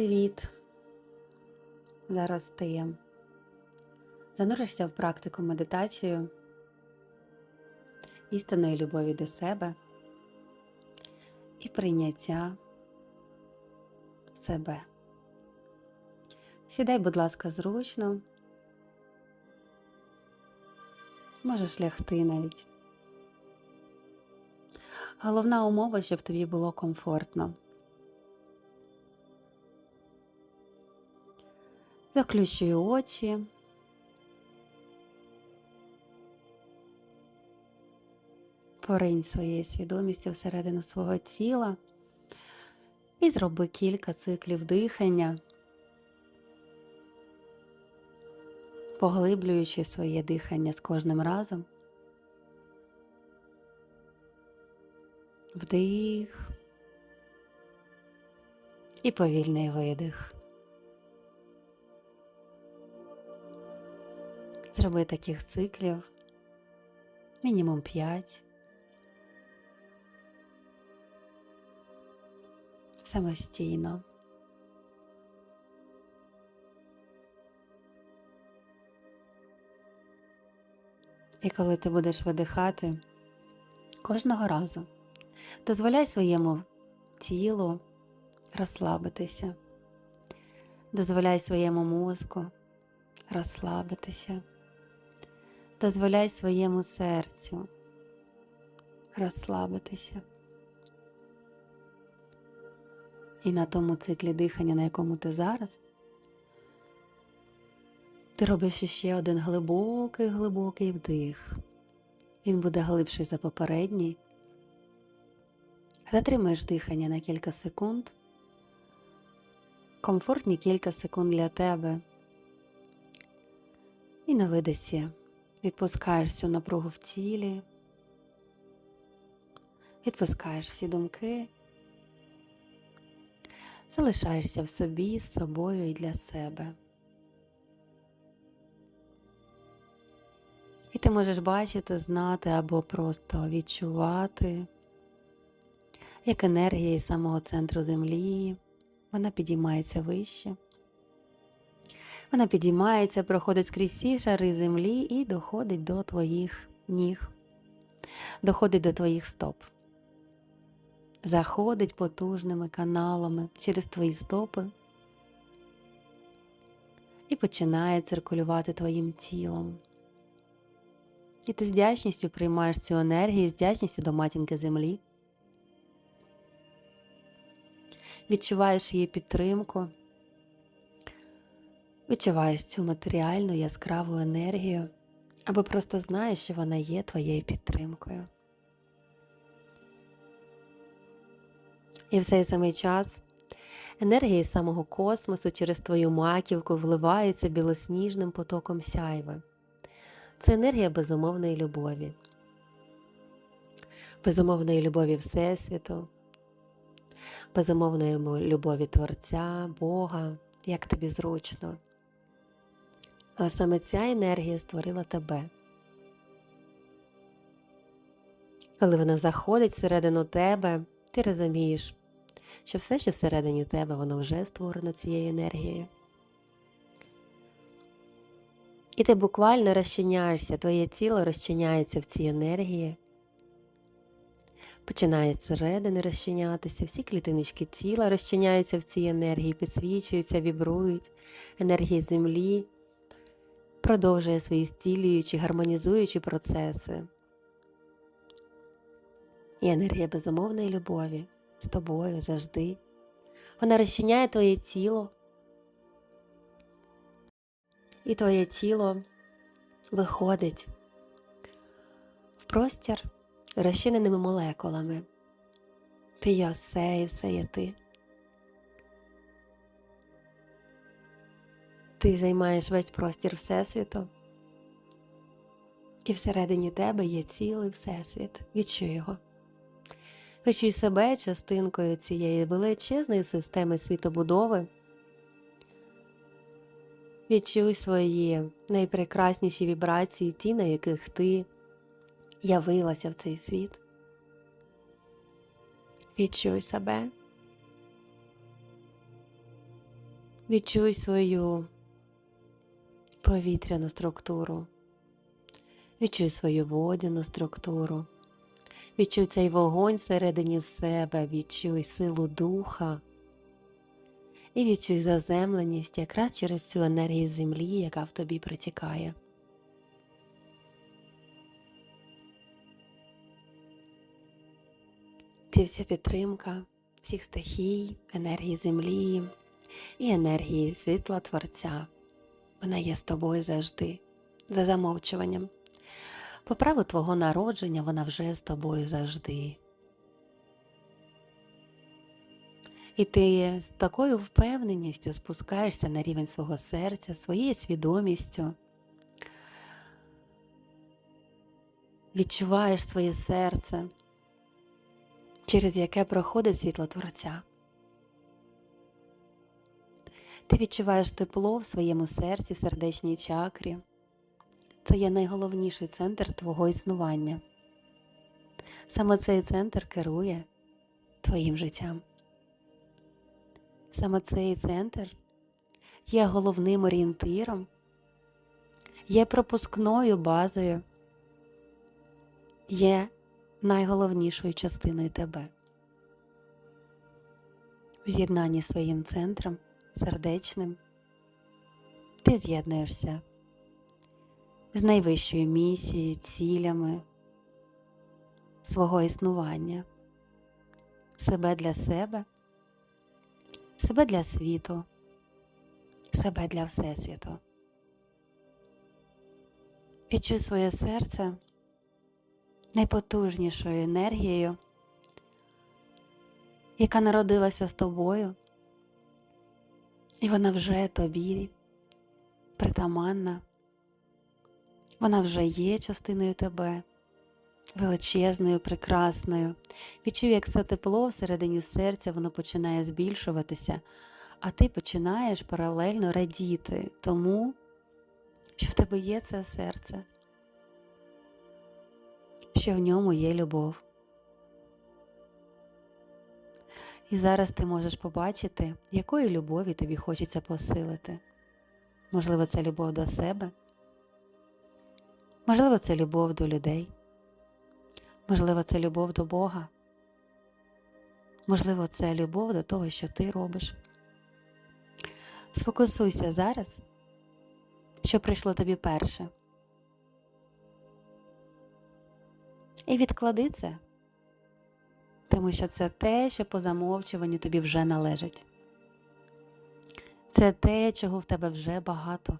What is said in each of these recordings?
Привіт! Зараз ти зануришся в практику медитацію істинної любові до себе і прийняття себе. Сідай, будь ласка, зручно. Можеш лягти навіть. Головна умова, щоб тобі було комфортно. Заключую очі. Поринь своєю свідомістю всередину свого тіла і зроби кілька циклів дихання, поглиблюючи своє дихання з кожним разом. Вдих і повільний видих. Зроби таких циклів мінімум 5. Самостійно. І коли ти будеш видихати кожного разу, дозволяй своєму тілу розслабитися, дозволяй своєму мозку розслабитися. Дозволяй своєму серцю розслабитися. І на тому циклі дихання, на якому ти зараз, ти робиш ще один глибокий, глибокий вдих. Він буде глибший за попередній. Затримаєш дихання на кілька секунд. Комфортні кілька секунд для тебе. І на видосі відпускаєш всю напругу в тілі, відпускаєш всі думки, залишаєшся в собі, з собою і для себе. І ти можеш бачити, знати або просто відчувати, як енергія із самого центру землі, вона підіймається вище. Вона підіймається, проходить скрізь всі шари землі і доходить до твоїх ніг, доходить до твоїх стоп, заходить потужними каналами через твої стопи і починає циркулювати твоїм тілом. І ти з вдячністю приймаєш цю енергію, з вдячністю до матінки землі. Відчуваєш її підтримку. Відчуваєш цю матеріальну яскраву енергію, або просто знаєш, що вона є твоєю підтримкою. І в цей самий час енергія з самого космосу через твою маківку вливається білосніжним потоком сяйви. Це енергія безумовної любові, безумовної любові Всесвіту, безумовної любові Творця, Бога, як тобі зручно. А саме ця енергія створила тебе. Коли вона заходить всередину тебе, ти розумієш, що все, що всередині тебе, воно вже створено цією енергією. І ти буквально розчиняєшся, твоє тіло розчиняється в цій енергії, починає зсередини розчинятися, всі клітиночки тіла розчиняються в цій енергії, підсвічуються, вібрують, енергії землі продовжує свої стілюючі, гармонізуючі процеси. І енергія безумовної любові з тобою завжди. Вона розчиняє твоє тіло, і твоє тіло виходить в простір розчиненими молекулами. Ти є все і все є ти. Ти займаєш весь простір Всесвіту, і всередині тебе є цілий Всесвіт. Відчуй його. Відчуй себе частинкою цієї величезної системи світобудови. Відчуй свої найпрекрасніші вібрації, ті, на яких ти явилася в цей світ. Відчуй себе. Відчуй свою повітряну структуру. Відчуй свою водяну структуру. Відчуй цей вогонь всередині себе, відчуй силу духа і відчуй заземленість якраз через цю енергію землі, яка в тобі протікає. Це вся підтримка всіх стихій, енергії землі і енергії світла Творця. Вона є з тобою завжди, за замовчуванням. По праву твого народження вона вже з тобою завжди. І ти з такою впевненістю спускаєшся на рівень свого серця, своєю свідомістю, відчуваєш своє серце, через яке проходить світло Творця. Ти відчуваєш тепло в своєму серці, сердечній чакрі. Це є найголовніший центр твого існування. Саме цей центр керує твоїм життям. Саме цей центр є головним орієнтиром, є пропускною базою, є найголовнішою частиною тебе. В з'єднанні з своїм центром сердечним ти з'єднуєшся з найвищою місією, цілями свого існування, себе для себе, себе для світу, себе для Всесвіту. Відчуй своє серце найпотужнішою енергією, яка народилася з тобою, і вона вже тобі притаманна. Вона вже є частиною тебе, величезною, прекрасною. Відчуй, як це тепло всередині серця, воно починає збільшуватися, а ти починаєш паралельно радіти тому, що в тебе є це серце, що в ньому є любов. І зараз ти можеш побачити, якої любові тобі хочеться посилити. Можливо, це любов до себе. Можливо, це любов до людей, можливо, це любов до Бога, можливо, це любов до того, що ти робиш. Сфокусуйся зараз, що прийшло тобі перше. І відклади це, тому що це те, що по замовчуванню тобі вже належить. Це те, чого в тебе вже багато.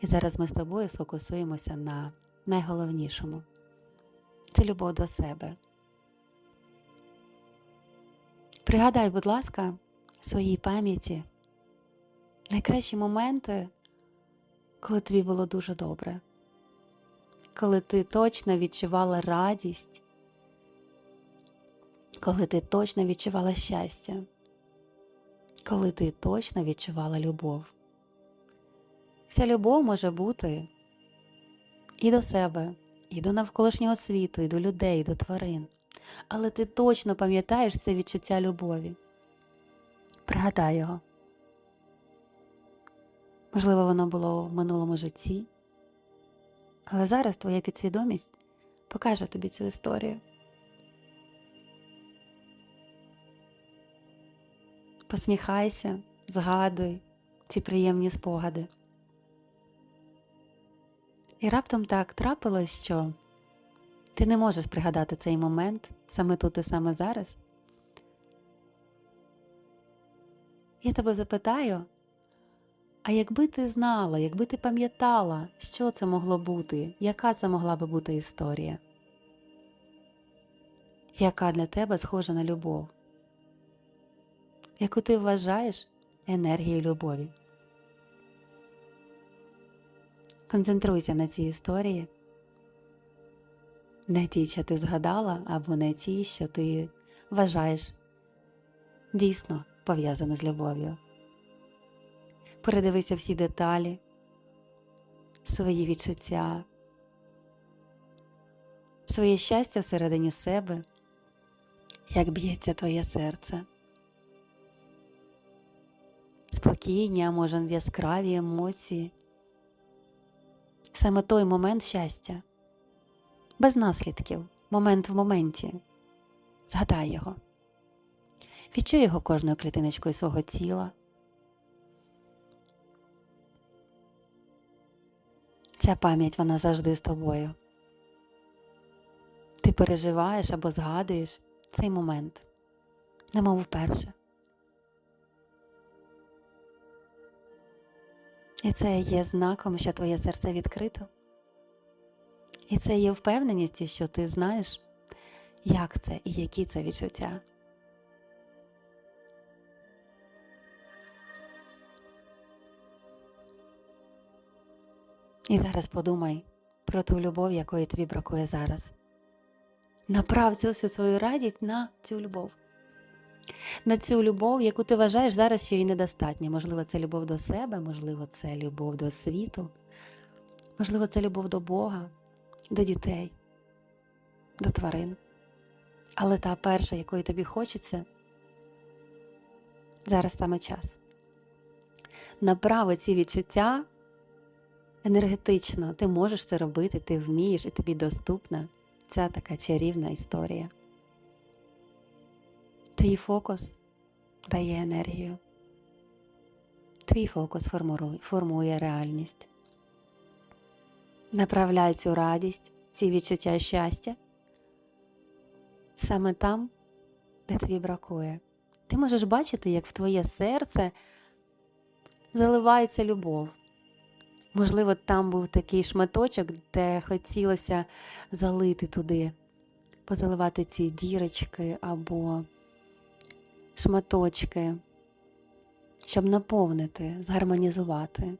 І зараз ми з тобою сфокусуємося на найголовнішому це любов до себе. Пригадай, будь ласка, в своїй пам'яті найкращі моменти, коли тобі було дуже добре, коли ти точно відчувала радість, коли ти точно відчувала щастя, коли ти точно відчувала любов. Ця любов може бути і до себе, і до навколишнього світу, і до людей, і до тварин. Але ти точно пам'ятаєш це відчуття любові. Пригадай його. Можливо, воно було в минулому житті, але зараз твоя підсвідомість покаже тобі цю історію. Посміхайся, згадуй ці приємні спогади. І раптом так трапилось, що ти не можеш пригадати цей момент саме тут і саме зараз. Я тебе запитаю, а якби ти знала, якби ти пам'ятала, що це могло бути, яка це могла би бути історія? Яка для тебе схожа на любов? Яку ти вважаєш енергією любові? Концентруйся на цій історії, не ті, що ти згадала, або не ті, що ти вважаєш дійсно пов'язано з любов'ю. Передивися всі деталі, свої відчуття, своє щастя всередині себе, як б'ється твоє серце. Спокійні, а може яскраві емоції. Саме той момент щастя, без наслідків, момент в моменті. Згадай його. Відчуй його кожною клітиночкою свого тіла. Ця пам'ять вона завжди з тобою. Ти переживаєш або згадуєш цей момент, немов вперше. І це є знаком, що твоє серце відкрито. І це є впевненістю, що ти знаєш, як це і які це відчуття. І зараз подумай про ту любов, якої тобі бракує зараз. Направ цю всю свою радість на цю любов. На цю любов, яку ти вважаєш зараз, що їй недостатньо. Можливо, це любов до себе, можливо, це любов до світу, можливо, це любов до Бога, до дітей, до тварин. Але та перша, якої тобі хочеться, зараз саме час. Направи ці відчуття енергетично, ти можеш це робити, ти вмієш і тобі доступна ця така чарівна історія. Твій фокус дає енергію. Твій фокус формує, реальність. Направляй цю радість, ці відчуття щастя саме там, де тобі бракує. Ти можеш бачити, як в твоє серце заливається любов. Можливо, там був такий шматочок, де хотілося залити туди, позаливати ці дірочки або шматочки, щоб наповнити, згармонізувати.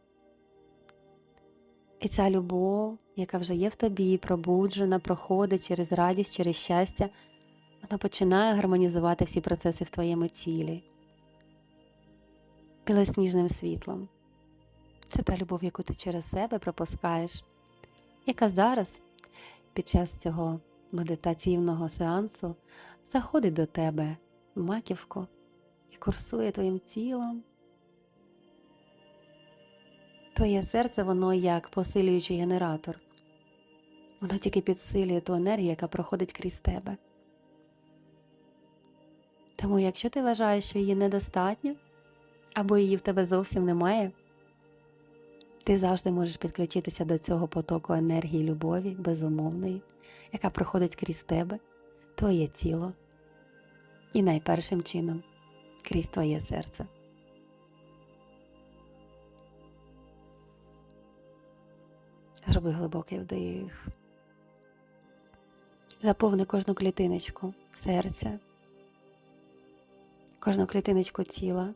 І ця любов, яка вже є в тобі, пробуджена, проходить через радість, через щастя, вона починає гармонізувати всі процеси в твоєму тілі білосніжним світлом. Це та любов, яку ти через себе пропускаєш, яка зараз під час цього медитаційного сеансу заходить до тебе маківку і курсує твоїм тілом. Твоє серце, воно як посилюючий генератор. Воно тільки підсилює ту енергію, яка проходить крізь тебе. Тому, якщо ти вважаєш, що її недостатньо, або її в тебе зовсім немає, ти завжди можеш підключитися до цього потоку енергії любові, безумовної, яка проходить крізь тебе, твоє тіло і найпершим чином крізь твоє серце. Зроби глибокий вдих. Заповни кожну клітиночку серця, кожну клітиночку тіла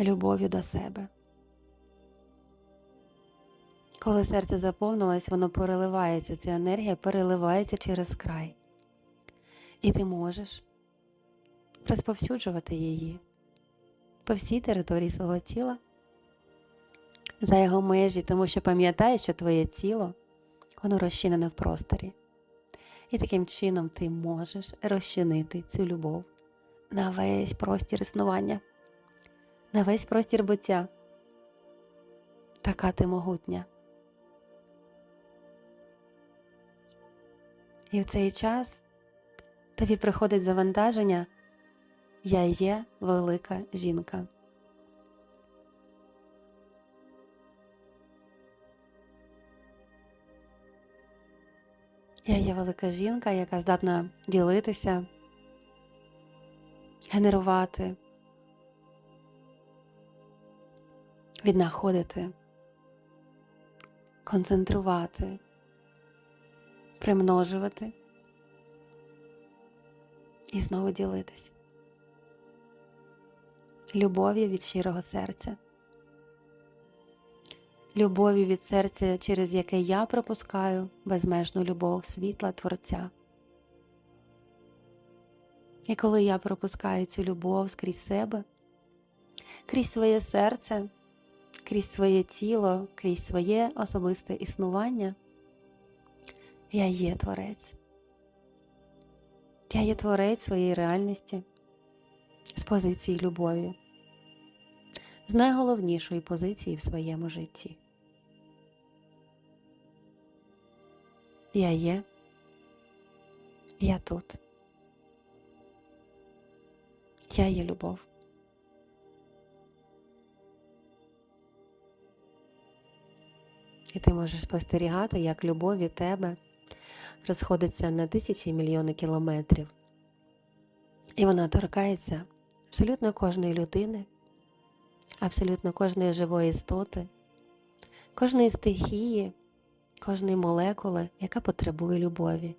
любов'ю до себе. Коли серце заповнилось, воно переливається, ця енергія переливається через край. І ти можеш розповсюджувати її по всій території свого тіла, за його межі, тому що пам'ятаєш, що твоє тіло воно розчинене в просторі. І таким чином ти можеш розчинити цю любов на весь простір існування, на весь простір буття. Така ти могутня. І в цей час тобі приходить завантаження Я є велика жінка. Я є велика жінка, яка здатна ділитися, генерувати, віднаходити, концентрувати, примножувати і знову ділитись. Любов'ю від щирого серця. Любові від серця, через яке я пропускаю безмежну любов світла Творця. І коли я пропускаю цю любов скрізь себе, крізь своє серце, крізь своє тіло, крізь своє особисте існування, я є творець. Я є творець своєї реальності. з позиції любові, з найголовнішої позиції в своєму житті. Я є, я тут. Я є любов. І ти можеш спостерігати, як любов від тебе розходиться на тисячі і мільйони кілометрів. І вона торкається абсолютно кожної людини, абсолютно кожної живої істоти, кожної стихії, кожної молекули, яка потребує любові.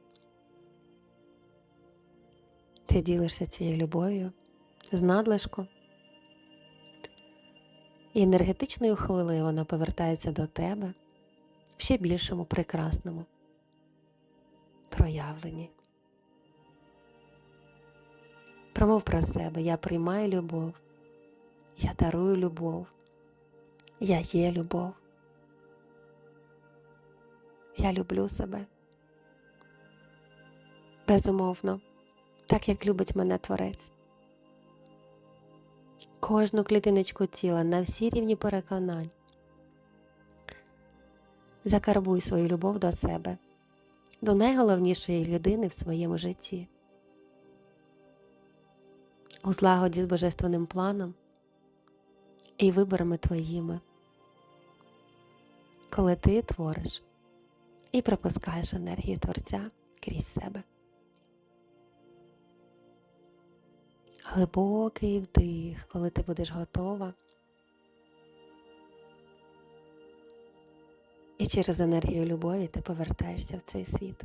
Ти ділишся цією любов'ю з надлишку. І енергетичною хвилею вона повертається до тебе в ще більшому прекрасному проявленні. Промов про себе, я приймаю любов, я дарую любов, я є любов. Я люблю себе. Безумовно, так як любить мене Творець. Кожну клітиночку тіла на всі рівні переконань. Закарбуй свою любов до себе, до найголовнішої людини в своєму житті. У злагоді з божественним планом і виборами твоїми, коли ти твориш і пропускаєш енергію Творця крізь себе. Глибокий вдих, коли ти будеш готова. І через енергію любові ти повертаєшся в цей світ.